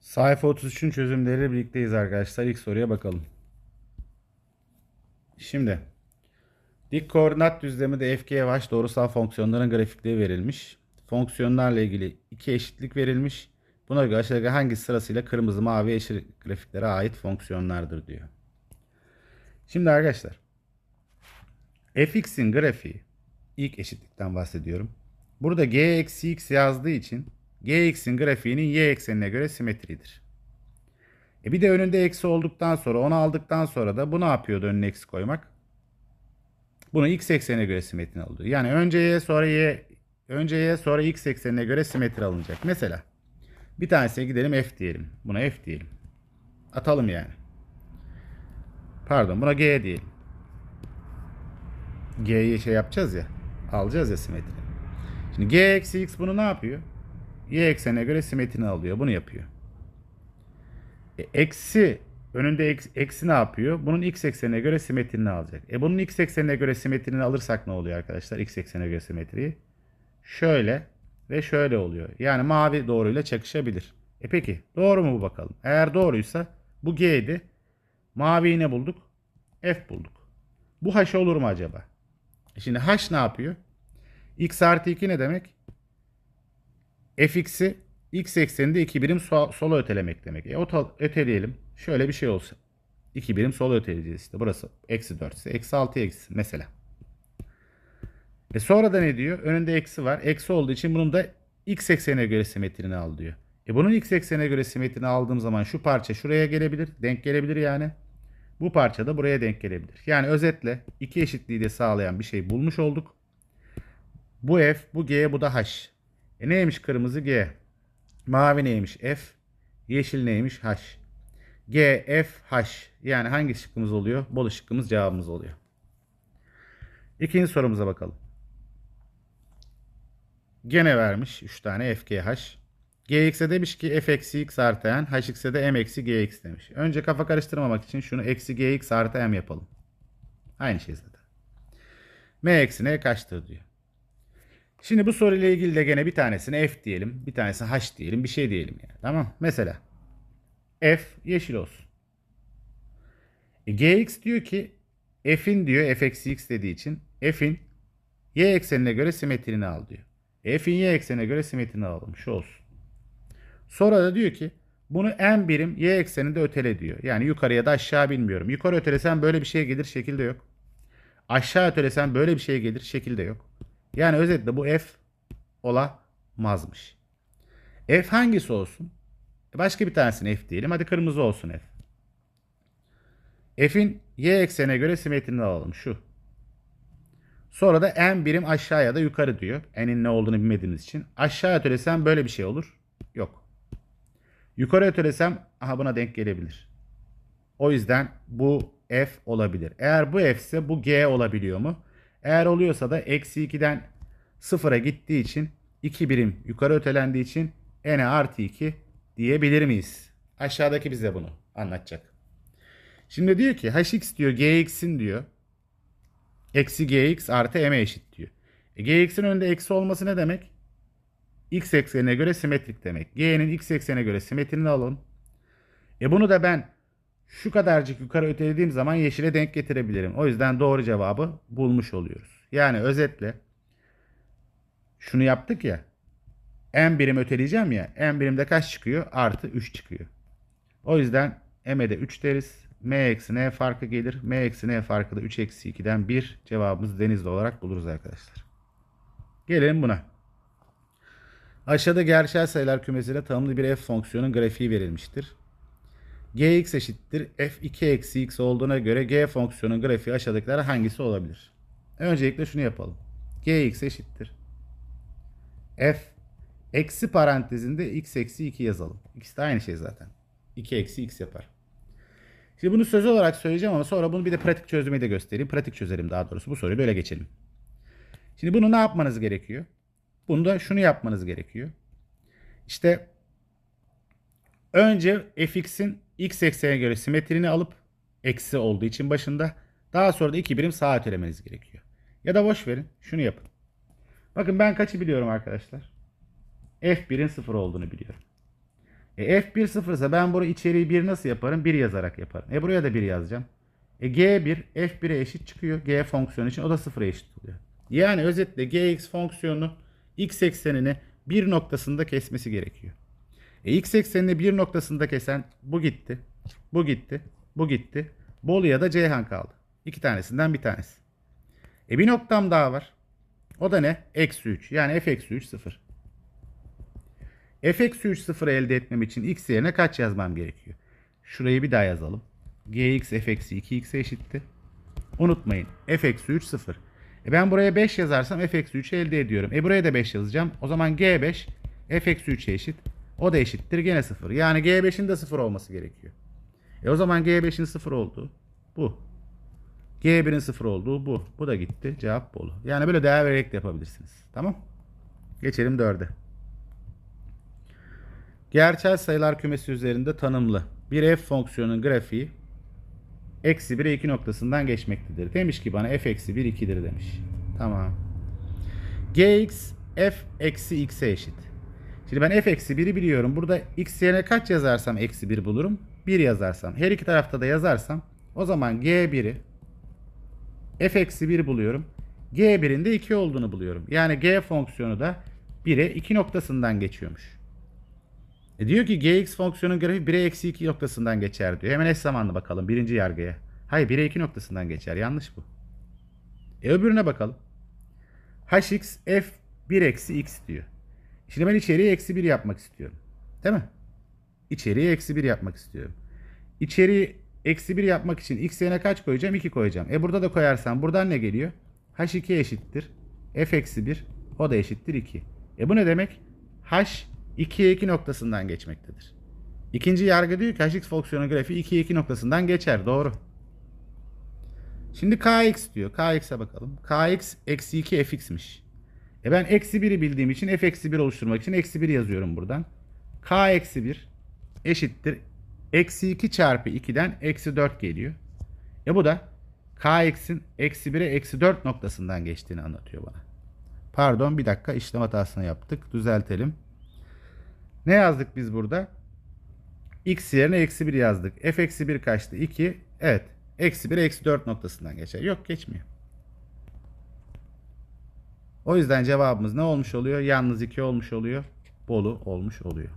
Sayfa 33'ün çözümleriyle birlikteyiz arkadaşlar. İlk soruya bakalım. Şimdi dik koordinat düzleminde f, g ve h doğrusal fonksiyonların grafikleri verilmiş. Fonksiyonlarla ilgili iki eşitlik verilmiş. Buna göre aşağıdaki hangi sırasıyla kırmızı, mavi, yeşil grafiklere ait fonksiyonlardır diyor. Şimdi arkadaşlar fx'in grafiği ilk eşitlikten bahsediyorum. Burada g eksi x yazdığı için gx'in grafiğinin y eksenine göre simetridir. E bir de önünde eksi olduktan sonra onu aldıktan sonra da bu ne yapıyordu önüne eksi koymak? Bunu x eksenine göre simetri alıyor. Yani önce y sonra y önce y sonra x eksenine göre simetri alınacak. Mesela bir tanesine gidelim f diyelim. Buna f diyelim. Atalım yani. Pardon buna g diyelim. G'yi şey yapacağız ya. Alacağız ya simetri. Şimdi g eksi x bunu ne yapıyor? Y eksenine göre simetrini alıyor. Bunu yapıyor. E, eksi önünde eksi, eksi ne yapıyor? Bunun x eksenine göre simetrini alacak. E bunun x eksenine göre simetrini alırsak ne oluyor arkadaşlar? X eksenine göre simetriyi. Şöyle ve şöyle oluyor. Yani mavi doğruyla çakışabilir. E peki doğru mu bu bakalım? Eğer doğruysa bu g'ydi. Maviyi ne bulduk? F bulduk. Bu h olur mu acaba? E şimdi h ne yapıyor? x artı 2 ne demek? Fx'i x ekseninde 2 birim so- sola ötelemek demek. E öteleyelim. Şöyle bir şey olsa. 2 birim sola öteleyeceğiz işte. Burası eksi 4 ise eksi 6 eksi mesela. E sonra da ne diyor? Önünde eksi var. Eksi olduğu için bunun da x eksenine göre simetrini al diyor. E bunun x eksenine göre simetrini aldığım zaman şu parça şuraya gelebilir. Denk gelebilir yani. Bu parça da buraya denk gelebilir. Yani özetle iki eşitliği de sağlayan bir şey bulmuş olduk. Bu f, bu g, bu da h. E neymiş kırmızı G? Mavi neymiş F? Yeşil neymiş H? G, F, H. Yani hangi şıkkımız oluyor? Bol şıkkımız cevabımız oluyor. İkinci sorumuza bakalım. Gene vermiş 3 tane F, G, H. Gx'e demiş ki f eksi x artı n, hx'e de m eksi gx demiş. Önce kafa karıştırmamak için şunu eksi gx artı m yapalım. Aynı şey zaten. m eksi n kaçtır diyor. Şimdi bu soruyla ilgili de gene bir tanesine f diyelim. Bir tanesine h diyelim. Bir şey diyelim yani. Tamam. Mesela f yeşil olsun. E, gx diyor ki f'in diyor f eksi x dediği için f'in y eksenine göre simetrini al diyor. F'in y eksenine göre simetrini alalım. Şu olsun. Sonra da diyor ki bunu n birim y ekseninde ötele diyor. Yani yukarıya da aşağı bilmiyorum. Yukarı ötelesem böyle bir şey gelir şekilde yok. Aşağı ötelesem böyle bir şey gelir şekilde yok. Yani özetle bu f olamazmış. F hangisi olsun? E, Başka bir tanesini f diyelim. Hadi kırmızı olsun f. F'in y eksenine göre simetrini alalım. Şu. Sonra da n birim aşağı ya da yukarı diyor. N'in ne olduğunu bilmediğimiz için. Aşağı ötelesem böyle bir şey olur. Yok. Yukarı ötelesem aha buna denk gelebilir. O yüzden bu f olabilir. Eğer bu f ise bu g olabiliyor mu? Eğer oluyorsa da eksi 2'den 0'a gittiği için 2 birim yukarı ötelendiği için n artı 2 diyebilir miyiz? Aşağıdaki bize bunu anlatacak. Şimdi diyor ki hx diyor gx'in diyor eksi gx artı m'e eşit diyor. E, gx'in önünde eksi olması ne demek? x eksenine göre simetrik demek. g'nin x eksenine göre simetrini alalım. E bunu da ben şu kadarcık yukarı ötelediğim zaman yeşile denk getirebilirim. O yüzden doğru cevabı bulmuş oluyoruz. Yani özetle şunu yaptık ya. n birim öteleyeceğim ya. n birimde kaç çıkıyor? Artı 3 çıkıyor. O yüzden m'e de 3 deriz. m eksi n farkı gelir. m eksi n farkı da 3 eksi 2'den 1 cevabımız denizli olarak buluruz arkadaşlar. Gelelim buna. Aşağıda gerçel sayılar kümesiyle tanımlı bir f fonksiyonun grafiği verilmiştir gx eşittir f2 eksi x olduğuna göre g fonksiyonun grafiği aşağıdakiler hangisi olabilir? Öncelikle şunu yapalım. gx eşittir. f eksi parantezinde x eksi 2 yazalım. İkisi de aynı şey zaten. 2 eksi x yapar. Şimdi bunu söz olarak söyleyeceğim ama sonra bunu bir de pratik çözümü de göstereyim. Pratik çözelim daha doğrusu. Bu soruyu böyle geçelim. Şimdi bunu ne yapmanız gerekiyor? Bunu da şunu yapmanız gerekiyor. İşte önce fx'in x eksenine göre simetrini alıp eksi olduğu için başında daha sonra da 2 birim sağa ötelemeniz gerekiyor. Ya da boş verin. Şunu yapın. Bakın ben kaçı biliyorum arkadaşlar? F1'in 0 olduğunu biliyorum. E, F1 0 ise ben buraya içeriği 1 nasıl yaparım? 1 yazarak yaparım. E buraya da 1 yazacağım. E G1 F1'e eşit çıkıyor. G fonksiyonu için o da 0'a eşit oluyor. Yani özetle Gx fonksiyonu x eksenini bir noktasında kesmesi gerekiyor. E x eksenini bir noktasında kesen bu gitti. Bu gitti. Bu gitti. Bolu'ya da Ceyhan kaldı. İki tanesinden bir tanesi. E bir noktam daha var. O da ne? Eksi 3. Yani f eksi 3 0. f eksi 3 0 elde etmem için x yerine kaç yazmam gerekiyor? Şurayı bir daha yazalım. gx f eksi 2x eşitti. Unutmayın. f eksi 3 0. E ben buraya 5 yazarsam f eksi 3 elde ediyorum. E buraya da 5 yazacağım. O zaman g5 f eksi 3'e eşit. O da eşittir gene 0. Yani g5'in de 0 olması gerekiyor. E o zaman g5'in 0 olduğu bu. G1'in 0 olduğu bu. Bu da gitti. Cevap Bolu. Yani böyle değer vererek de yapabilirsiniz. Tamam. Geçelim 4'e. Gerçel sayılar kümesi üzerinde tanımlı bir f fonksiyonunun grafiği eksi 1'e 2 noktasından geçmektedir. Demiş ki bana f eksi 1 2'dir demiş. Tamam. gx f eksi x'e eşit. Şimdi ben f eksi 1'i biliyorum. Burada x yerine kaç yazarsam eksi 1 bulurum? 1 yazarsam. Her iki tarafta da yazarsam o zaman g1'i f eksi 1 buluyorum. g1'in de 2 olduğunu buluyorum. Yani g fonksiyonu da 1'e 2 noktasından geçiyormuş. E diyor ki gx fonksiyonun grafiği 1'e eksi 2 noktasından geçer diyor. Hemen eş zamanlı bakalım birinci yargıya. Hayır 1'e 2 noktasından geçer. Yanlış bu. E öbürüne bakalım. hx f 1 eksi x diyor. Şimdi ben içeriği eksi 1 yapmak istiyorum. Değil mi? İçeriği eksi 1 yapmak istiyorum. İçeriği eksi 1 yapmak için x yerine kaç koyacağım? 2 koyacağım. E burada da koyarsam buradan ne geliyor? h2 eşittir. f eksi 1. O da eşittir 2. E bu ne demek? h 2'ye 2 noktasından geçmektedir. İkinci yargı diyor ki hx fonksiyonu grafiği 2'ye 2 noktasından geçer. Doğru. Şimdi kx diyor. kx'e bakalım. kx eksi 2 fx'miş. E ben eksi 1'i bildiğim için f eksi 1 oluşturmak için eksi 1 yazıyorum buradan. k eksi 1 eşittir. Eksi 2 çarpı 2'den eksi 4 geliyor. E bu da kx'in eksi 1'e eksi 4 noktasından geçtiğini anlatıyor bana. Pardon bir dakika işlem hatasını yaptık. Düzeltelim. Ne yazdık biz burada? x yerine eksi 1 yazdık. f eksi 1 kaçtı? 2. Evet. Eksi 1 eksi 4 noktasından geçer. Yok geçmiyor. O yüzden cevabımız ne olmuş oluyor? Yalnız 2 olmuş oluyor. Bolu olmuş oluyor.